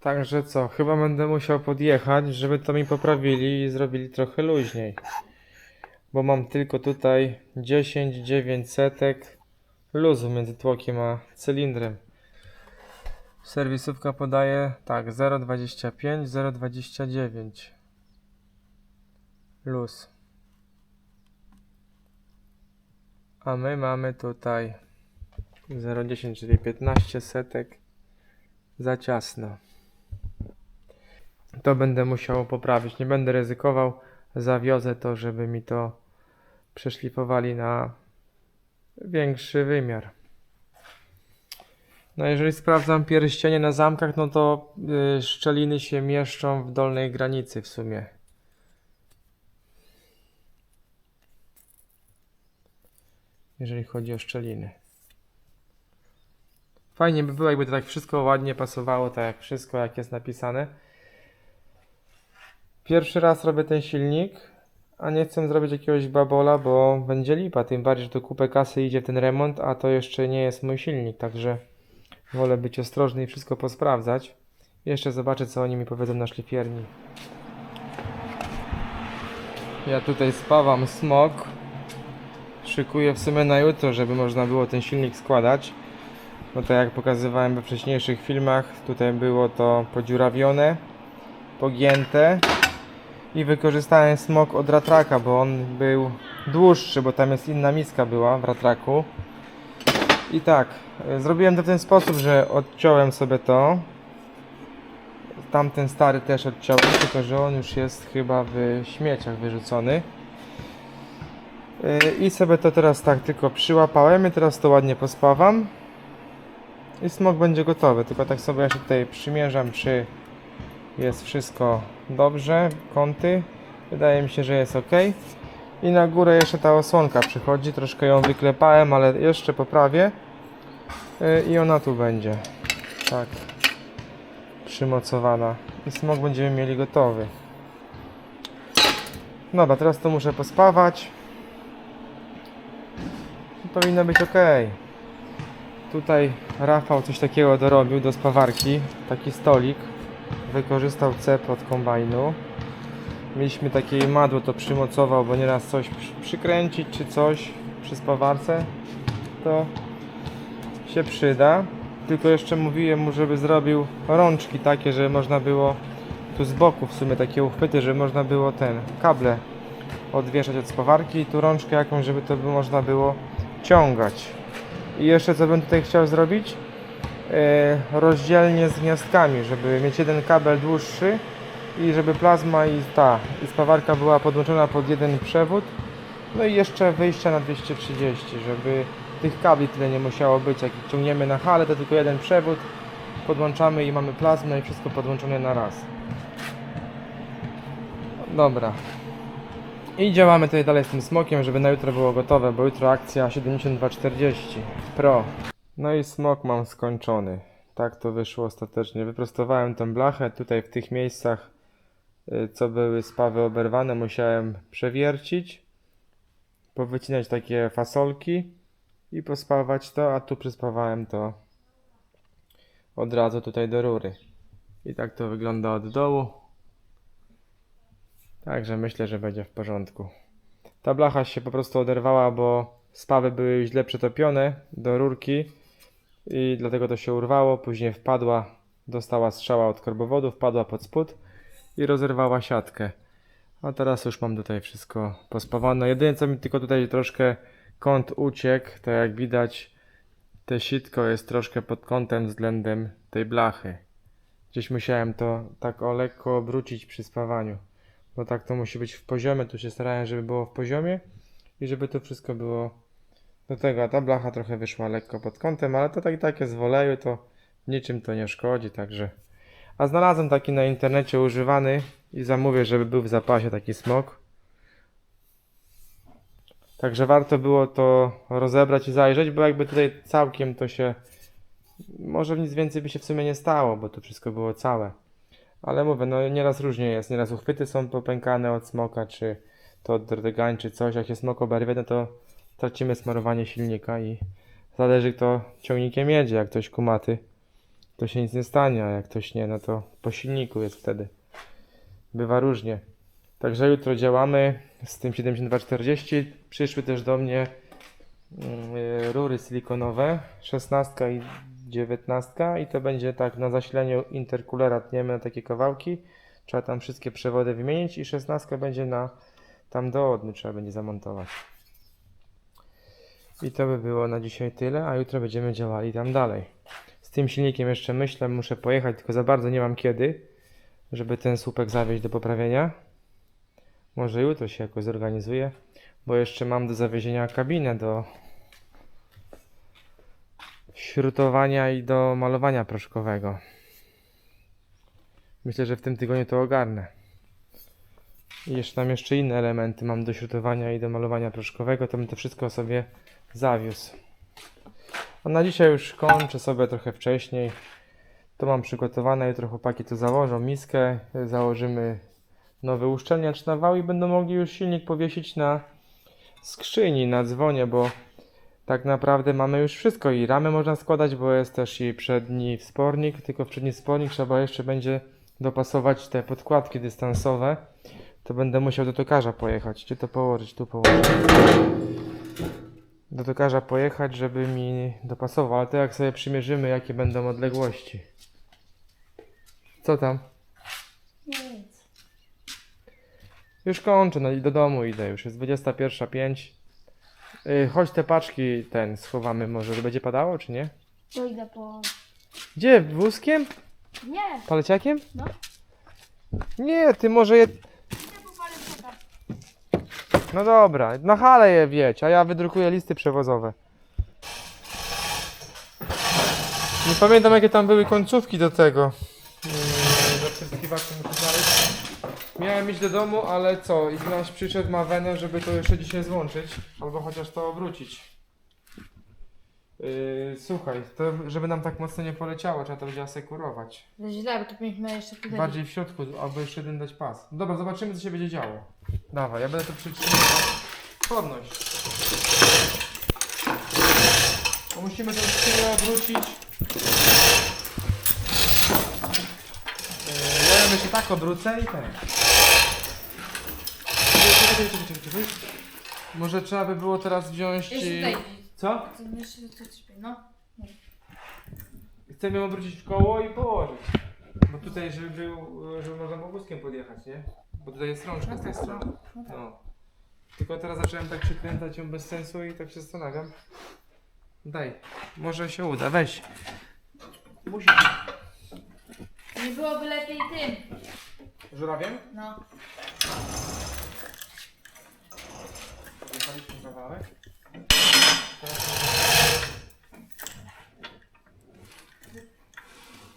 Także co, chyba będę musiał podjechać, żeby to mi poprawili i zrobili trochę luźniej. Bo mam tylko tutaj 10 900 luzu między tłokiem a cylindrem. Serwisówka podaje tak 0,25 0,29 luz. A my mamy tutaj 0,10 czyli 15 setek za ciasno. To będę musiał poprawić. Nie będę ryzykował. Zawiozę to, żeby mi to przeszlifowali na większy wymiar. No jeżeli sprawdzam pierścienie na zamkach, no to y, szczeliny się mieszczą w dolnej granicy w sumie. Jeżeli chodzi o szczeliny. Fajnie by było, jakby to tak wszystko ładnie pasowało, tak jak wszystko, jak jest napisane. Pierwszy raz robię ten silnik, a nie chcę zrobić jakiegoś babola, bo będzie lipa. Tym bardziej, że to kupę kasy idzie w ten remont, a to jeszcze nie jest mój silnik, także wolę być ostrożny i wszystko posprawdzać. Jeszcze zobaczę, co oni mi powiedzą na szlifierni. Ja tutaj spawam smok. Szykuję w sumie na jutro, żeby można było ten silnik składać. No tak jak pokazywałem we wcześniejszych filmach, tutaj było to podziurawione, pogięte i wykorzystałem smok od ratraka, bo on był dłuższy, bo tam jest inna miska była w ratraku. I tak, y, zrobiłem to w ten sposób, że odciąłem sobie to. Tamten stary też odciąłem, tylko że on już jest chyba w śmieciach wyrzucony. Y, I sobie to teraz tak tylko przyłapałem i teraz to ładnie pospawam. I smok będzie gotowy, tylko tak sobie jeszcze tutaj przymierzam, czy jest wszystko dobrze, kąty. Wydaje mi się, że jest ok. I na górę jeszcze ta osłonka przychodzi, troszkę ją wyklepałem, ale jeszcze poprawię. Yy, I ona tu będzie. Tak. Przymocowana. I smok będziemy mieli gotowy. Dobra, teraz to muszę pospawać. Powinno być ok. Tutaj Rafał coś takiego dorobił do spawarki. Taki stolik. Wykorzystał cep od kombajnu. Mieliśmy takie madło, to przymocował, bo nieraz coś przy- przykręcić czy coś przy spawarce. To się przyda. Tylko jeszcze mówiłem mu, żeby zrobił rączki takie, że można było tu z boku w sumie takie uchwyty, że można było ten kable odwieszać od spawarki i tu rączkę jakąś, żeby to by można było ciągać. I jeszcze co bym tutaj chciał zrobić? E, rozdzielnie z gniazdkami, żeby mieć jeden kabel dłuższy i żeby plazma i ta i spawarka była podłączona pod jeden przewód. No i jeszcze wyjścia na 230, żeby tych kabli tyle nie musiało być. Jak ciągniemy na halę, to tylko jeden przewód, podłączamy i mamy plazmę i wszystko podłączone na raz. Dobra. I działamy tutaj dalej z tym smokiem, żeby na jutro było gotowe, bo jutro akcja 7240 Pro. No i smok mam skończony. Tak to wyszło ostatecznie. Wyprostowałem tą blachę tutaj w tych miejscach, y, co były spawy oberwane, musiałem przewiercić, powycinać takie fasolki i pospawać to, a tu przyspawałem to od razu tutaj do rury. I tak to wygląda od dołu. Także myślę, że będzie w porządku. Ta blacha się po prostu oderwała, bo spawy były źle przetopione do rurki i dlatego to się urwało. Później wpadła, dostała strzała od korbowodu, wpadła pod spód i rozerwała siatkę. A teraz już mam tutaj wszystko pospawane. Jedyne co mi tylko tutaj troszkę kąt uciekł, tak jak widać te sitko jest troszkę pod kątem względem tej blachy. Gdzieś musiałem to tak o lekko obrócić przy spawaniu. Bo tak to musi być w poziomie, tu się starałem, żeby było w poziomie i żeby to wszystko było do tego. Ta blacha trochę wyszła lekko pod kątem, ale to tak i tak jest w oleju, to niczym to nie szkodzi, także... A znalazłem taki na internecie używany i zamówię, żeby był w zapasie taki smok. Także warto było to rozebrać i zajrzeć, bo jakby tutaj całkiem to się... Może nic więcej by się w sumie nie stało, bo to wszystko było całe. Ale mówię, no nieraz różnie jest. Nieraz uchwyty są popękane od smoka, czy to od drgań, czy coś. Jak się smok oberwie, no to tracimy smarowanie silnika i zależy kto ciągnikiem jedzie. Jak ktoś kumaty, to się nic nie stanie, a jak ktoś nie, no to po silniku jest wtedy. Bywa różnie. Także jutro działamy z tym 7240. Przyszły też do mnie mm, y, rury silikonowe, 16 i 19 i to będzie tak na zasilaniu interkulera tniemy na takie kawałki. Trzeba tam wszystkie przewody wymienić i 16 będzie na tam do odny trzeba będzie zamontować. I to by było na dzisiaj tyle, a jutro będziemy działali tam dalej. Z tym silnikiem jeszcze myślę, muszę pojechać, tylko za bardzo nie mam kiedy, żeby ten słupek zawieźć do poprawienia. Może jutro się jakoś zorganizuję, bo jeszcze mam do zawiezienia kabinę do śrutowania i do malowania proszkowego. Myślę, że w tym tygodniu to ogarnę. I jeszcze tam jeszcze inne elementy mam do śrutowania i do malowania proszkowego, to bym to wszystko sobie zawiózł. A na dzisiaj już kończę sobie trochę wcześniej. To mam przygotowane, jutro chłopaki tu założą miskę, założymy nowy uszczelniacz na wał i będą mogli już silnik powiesić na skrzyni, na dzwonie, bo tak naprawdę mamy już wszystko i ramy można składać, bo jest też i przedni wspornik, tylko przedni wspornik trzeba jeszcze będzie dopasować te podkładki dystansowe. To będę musiał do tokarza pojechać, czy to położyć, tu położyć. Do tokarza pojechać, żeby mi dopasował, ale to jak sobie przymierzymy, jakie będą odległości. Co tam? Nic. Już kończę, no i do domu idę, już jest 21.05. Yy, chodź te paczki ten schowamy może, że będzie padało, czy nie? To idę po... Gdzie? Wózkiem? Nie! Paleciakiem? No. Nie, ty może je... No dobra, na halę je wieć, a ja wydrukuję listy przewozowe. Nie pamiętam jakie tam były końcówki do tego. Yy, Do przeskakiwaczy muszę znaleźć. Miałem iść do domu, ale co? Ignaś przyszedł, ma wenę, żeby to jeszcze dzisiaj złączyć. Albo chociaż to obrócić. Yy, słuchaj, to żeby nam tak mocno nie poleciało, trzeba to będzie asekurować. To źle, bo to powinniśmy jeszcze tutaj... Bardziej w środku, albo jeszcze jeden dać pas. Dobra, zobaczymy co się będzie działo. Dawaj, ja będę to przytrzymywał. Podnoś. Bo musimy tę skrzynię obrócić. Yy, Ja ją jeszcze tak obrócę i ten. Czekaj, czekaj, czekaj, czekaj. Może trzeba by było teraz wziąć... Jeszcze yy, tutaj. Co? To coś no. Chcę ją obrócić w koło i położyć. Bo tutaj, żeby był, żeby można było wózkiem podjechać, nie? Bo tutaj jest rączka z tej strony. No tak. No. Tylko teraz zacząłem tak przykręcać ją bez sensu i tak się zastanawiam. Daj, może się uda, weź. Musi. Nie byłoby lepiej tym. Żurawiem? No. Podjechaliśmy kawałek. Teraz-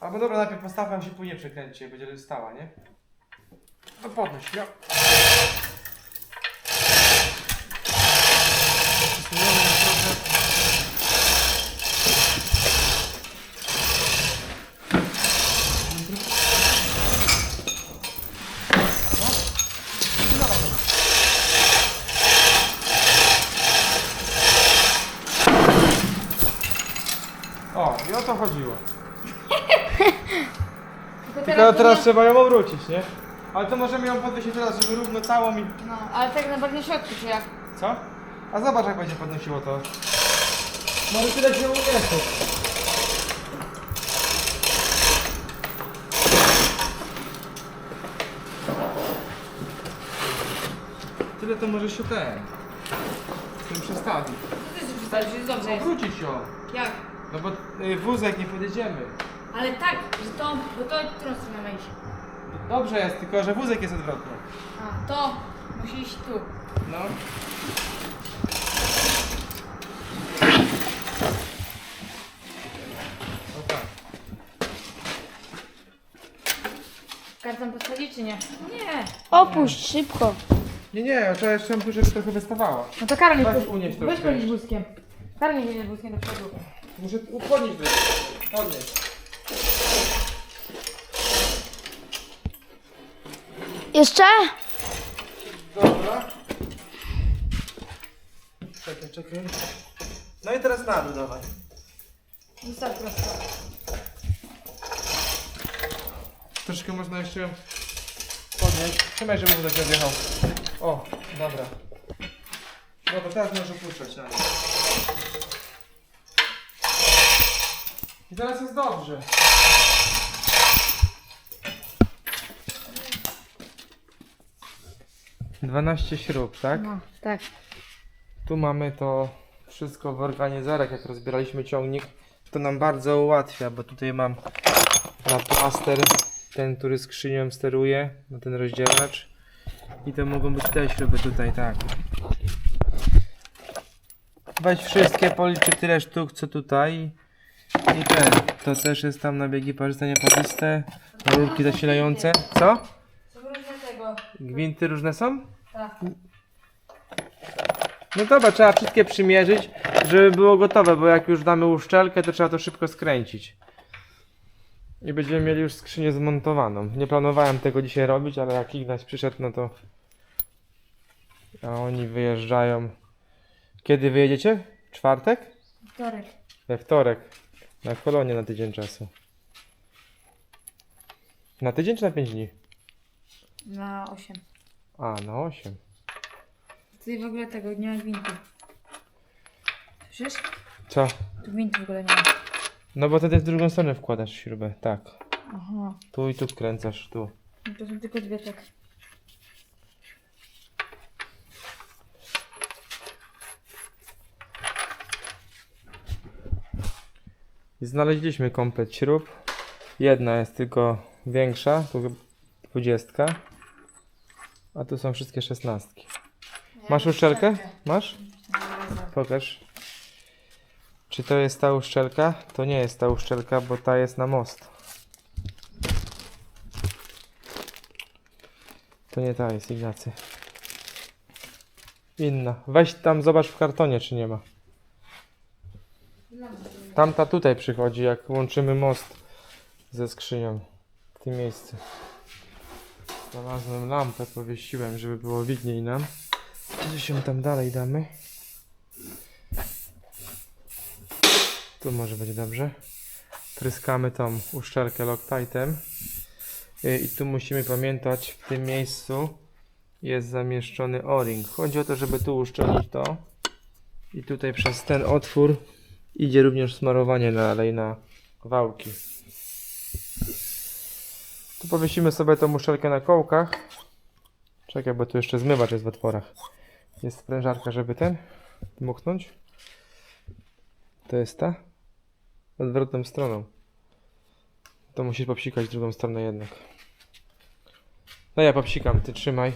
Albo dobra, najpierw postawę się później przekręci, będzie stała, nie? No podnoś, ja. O, i o to chodziło. Tylko Tylko teraz nie- trzeba ją obrócić, nie? Ale to możemy ją podnosić teraz, żeby równo całą i... No, ale tak na bardziej środku, czy jak? Co? A zobacz jak będzie podnosiło to. Może tyle się umieści. Tyle to może się ten... Tym przestawić. To się przestawisz, jest dobrze jest. Obrócić ją. Jak? No bo y, wózek nie podjedziemy. Ale tak, że to, bo to którą stronę ma iść? Dobrze jest, tylko że wózek jest odwrotny. A, to musi iść tu. No. O tak. Kartą postawić, czy nie? Nie. Opuść szybko. Nie, nie, trzeba jeszcze tu, żeby trochę wystawało. No to Karol Weź unieś to Weź podnieść wózkiem. Karol jedzie wózkiem do przodu. Muszę podnieść do Podnieść. Jeszcze? Dobra. Czekaj, czekaj. No i teraz na dół dawaj. Zostaw prosto. Troszkę można jeszcze podnieść. Trzymaj, żeby wózek nie odjechał. O, dobra. Dobra, teraz możesz opuszczać na nie. I teraz jest dobrze. Dwanaście śrub, tak? No, tak. Tu mamy to wszystko w organizerach, jak rozbieraliśmy ciągnik. To nam bardzo ułatwia, bo tutaj mam na plaster, ten, który skrzynią steruje, na ten rozdzielacz. I to mogą być te śruby tutaj, tak. Weź wszystkie, policzy tyle sztuk, co tutaj. I ten, to też jest tam na biegi parzyste. Rurki zasilające. Co? Co różne tego? Gwinty różne są? Tak. No dobra, trzeba wszystkie przymierzyć, żeby było gotowe, bo jak już damy uszczelkę, to trzeba to szybko skręcić. I będziemy mieli już skrzynię zmontowaną. Nie planowałem tego dzisiaj robić, ale jak Ignaś przyszedł, no to... A oni wyjeżdżają... Kiedy wyjedziecie? Czwartek? Wtorek. We wtorek. Na kolonie na tydzień czasu. Na tydzień czy na 5 dni? Na 8. A, na 8. Tutaj w ogóle tego nie ma gwintu. Słyszysz? Co? Tu gwintu w ogóle nie ma. No bo wtedy w drugą stronę wkładasz śrubę, tak. Aha. Tu i tu wkręcasz, tu. No to są tylko dwie tak. I znaleźliśmy komplet śrub. Jedna jest tylko większa, tu chyba 20. A tu są wszystkie szesnastki. Masz uszczelkę? Masz? Pokaż. Czy to jest ta uszczelka? To nie jest ta uszczelka, bo ta jest na most. To nie ta jest, Ignacy. Inna. Weź tam, zobacz w kartonie, czy nie ma. Tamta tutaj przychodzi, jak łączymy most ze skrzynią w tym miejscu. Znalazłem lampę, powiesiłem, żeby było widniej nam. Co się tam dalej damy? Tu może będzie dobrze. Pryskamy tą uszczelkę Loctitem. Y, I tu musimy pamiętać, w tym miejscu jest zamieszczony o-ring. Chodzi o to, żeby tu uszczelnić to. I tutaj przez ten otwór Idzie również smarowanie na alej na wałki. Tu powiesimy sobie tą muszelkę na kołkach. Czekaj, bo tu jeszcze zmywacz jest w otworach. Jest sprężarka, żeby ten dmuchnąć. To jest ta. Odwrotną stroną. To musisz popsikać drugą stronę jednak. No ja popsikam, ty trzymaj.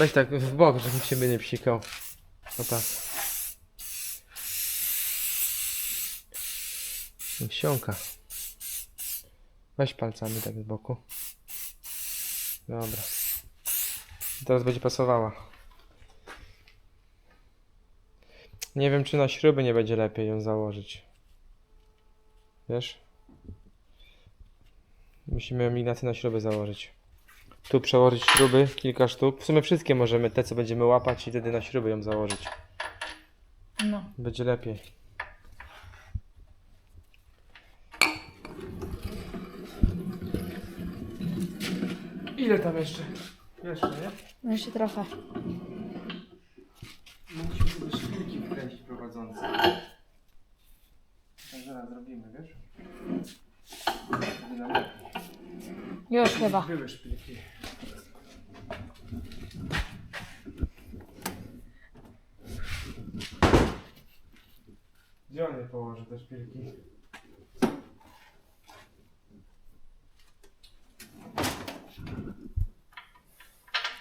Weź tak w bok, żeby ciebie nie psikał. O tak. Wsiąka. Weź palcami tak z boku. Dobra. Teraz będzie pasowała. Nie wiem, czy na śruby nie będzie lepiej ją założyć. Wiesz? Musimy ją Ignacy na śruby założyć. Tu przełożyć śruby, kilka sztuk. W sumie wszystkie możemy, te co będziemy łapać i wtedy na śruby ją założyć. No. Będzie lepiej. Ile tam jeszcze? Jeszcze, nie? No jeszcze trochę. Musimy sobie szpilki wkręcić prowadzące. To zaraz zrobimy, wiesz? Wtedy nam lepiej. Już chyba. Były szpilki. Gdzie on je położy te szpilki?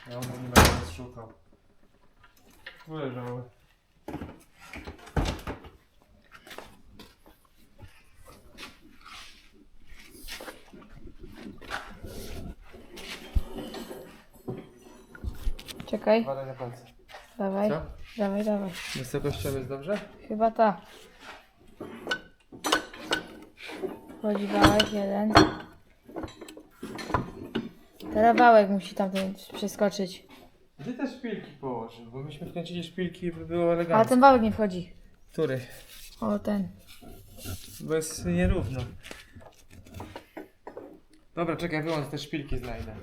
Ja on nie będę szukał. Tu leżały. Czekaj. Walę na palce. Dawaj. Co? Dawaj, dawaj. Wysokością jest dobrze? Chyba ta. Wchodzi wałek jeden. Rafałek musi tamten przeskoczyć. Gdzie te szpilki położył? Bo myśmy wkręcili szpilki i by było Ale elegancko. ten wałek nie wchodzi. Który? O, ten. Bo jest nierówno. Dobra, czekaj, wyłącz te szpilki znajdę.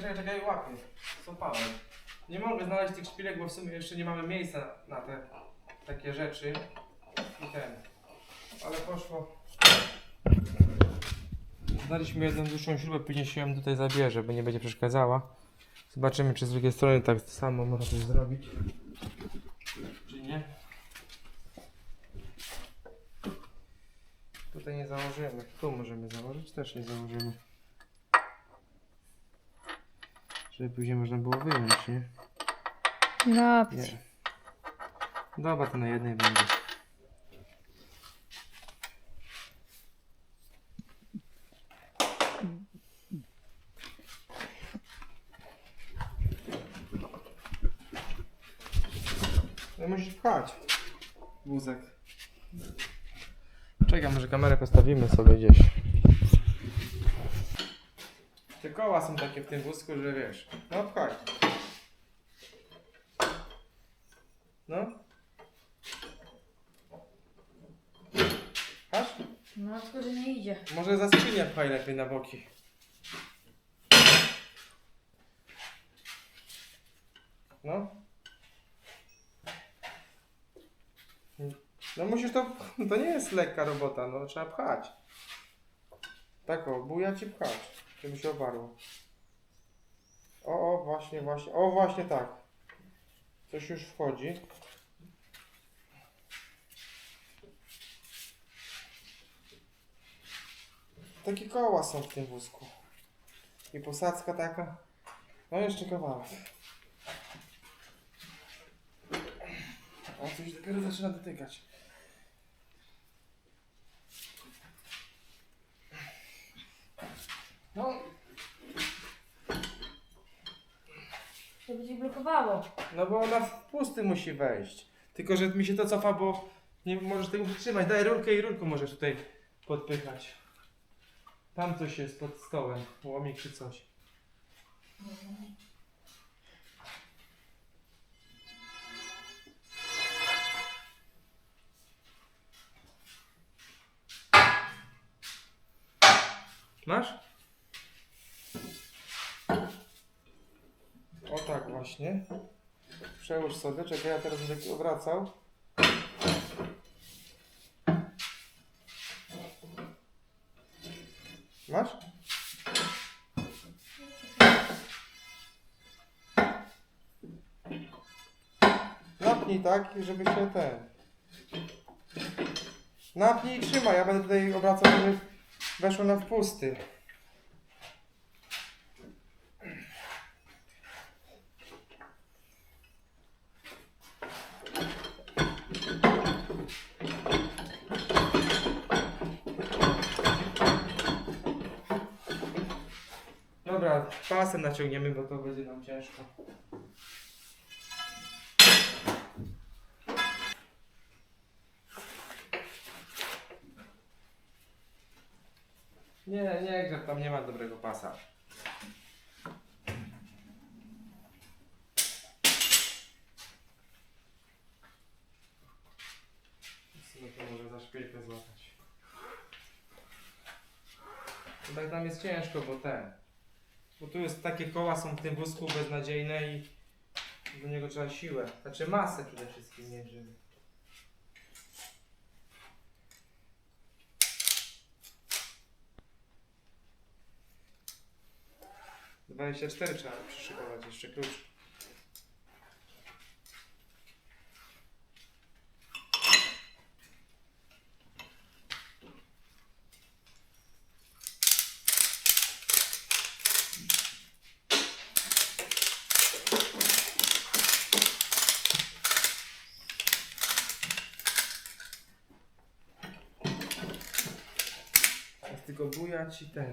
Czekaj, czekaj, łapię. Złapałem. Nie mogę znaleźć tych szpilek, bo w sumie jeszcze nie mamy miejsca na te takie rzeczy. I ten. Ale poszło. Znaliśmy jedną dłuższą śrubę, później się ją tutaj zabierze, bo nie będzie przeszkadzała. Zobaczymy, czy z drugiej strony tak samo można coś zrobić. Czy nie? Tutaj nie założymy. Tu możemy założyć, też nie założymy. Żeby później można było wyjąć, nie? No, Nie. Dobra, to na jednej będzie. No musisz pchać. Wózek. Czekaj, może kamerę postawimy sobie gdzieś. Te koła są takie w tym wózku, że wiesz. No pchaj. No. Pchasz? no tylko, że nie idzie. Może za skrzynię pchaj lepiej na boki. No. No musisz to, to nie jest lekka robota, no trzeba pchać. Tak o, buja ci pchać, żeby się oparło. O, o, właśnie, właśnie, o, właśnie tak. Coś już wchodzi. Takie koła są w tym wózku. I posadzka taka. No jeszcze kawałek. A coś dopiero zaczyna dotykać. No, To będzie blokowało. No bo ona w pusty musi wejść. Tylko, że mi się to cofa, bo nie możesz tego przytrzymać. Daj rurkę i rurką możesz tutaj podpychać. Tam coś jest pod stołem, łomik czy coś. Masz? O tak właśnie. Przełóż sobie, czekaj, ja teraz będę obracał. Masz? Napnij tak, żeby się ten... Napnij i trzymaj, ja będę tutaj obracał, żeby weszło na wpusty. Dobra, pasem naciągniemy, bo to będzie nam ciężko. Nie, nie grzeb, tam nie ma dobrego pasa. No to może tak nam jest ciężko, bo ten. Bo tu jest takie koła są w tym wózku beznadziejne i do niego trzeba siłę. Znaczy masę przede wszystkim mieć, żeby. Dwadzieścia cztery trzeba przyszykować jeszcze klucz. Teraz tylko bujać i ten.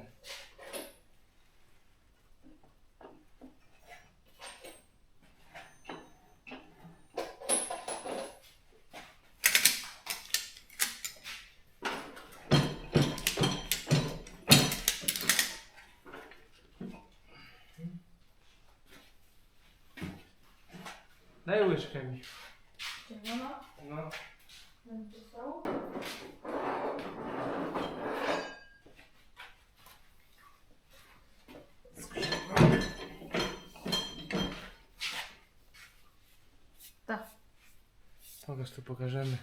łyżkę mi. Ciemniono? No. Będzie stało? Tak. Pokaż, tu pokażemy.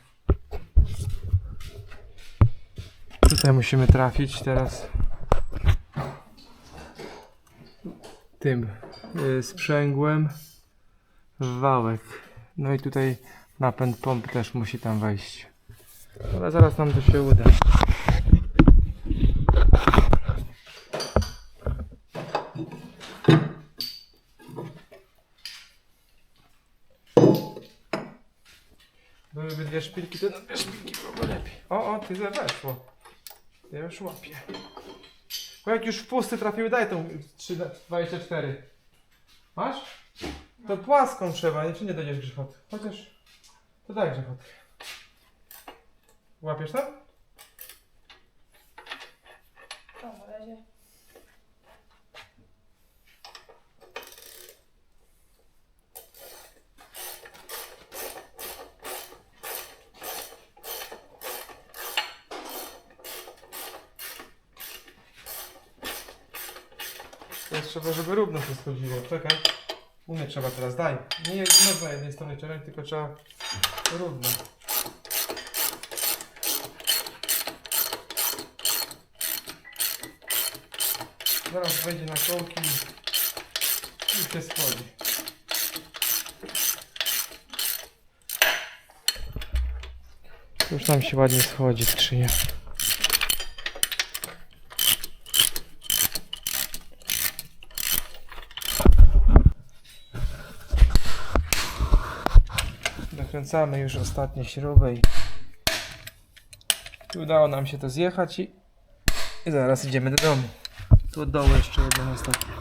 Tutaj musimy trafić teraz tym y, sprzęgłem w wałek. No i tutaj napęd pomp też musi tam wejść. Ale zaraz nam to się uda. Byłyby dwie szpilki, to dwie szpilki byłoby lepiej. O, o, ty weszło. Ja już łapię. Bo jak już w pusty trafiły, daj tą 3, 24. Masz? To płaską trzeba, nie, czy nie dojdziesz grzechot? Chociaż, to daj grzechot. Łapiesz tam? To na razie. Teraz trzeba, żeby się schodziło. Czekaj. U mnie trzeba teraz, daj. Nie, nie można jednej strony ciągnąć, tylko trzeba równo. Zaraz wejdzie na kołki i się schodzi. Już nam się ładnie schodzi skrzynia. Dokręcamy już ostatnie śruby i udało nam się to zjechać i, i zaraz idziemy do domu. Tu od dołu jeszcze jedną ostatnią.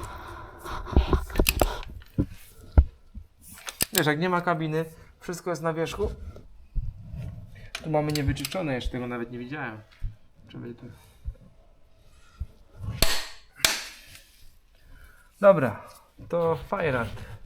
Wiesz, jak nie ma kabiny, wszystko jest na wierzchu. Tu mamy niewyczyszczone, jeszcze tego nawet nie widziałem. Dobra, to fajrant.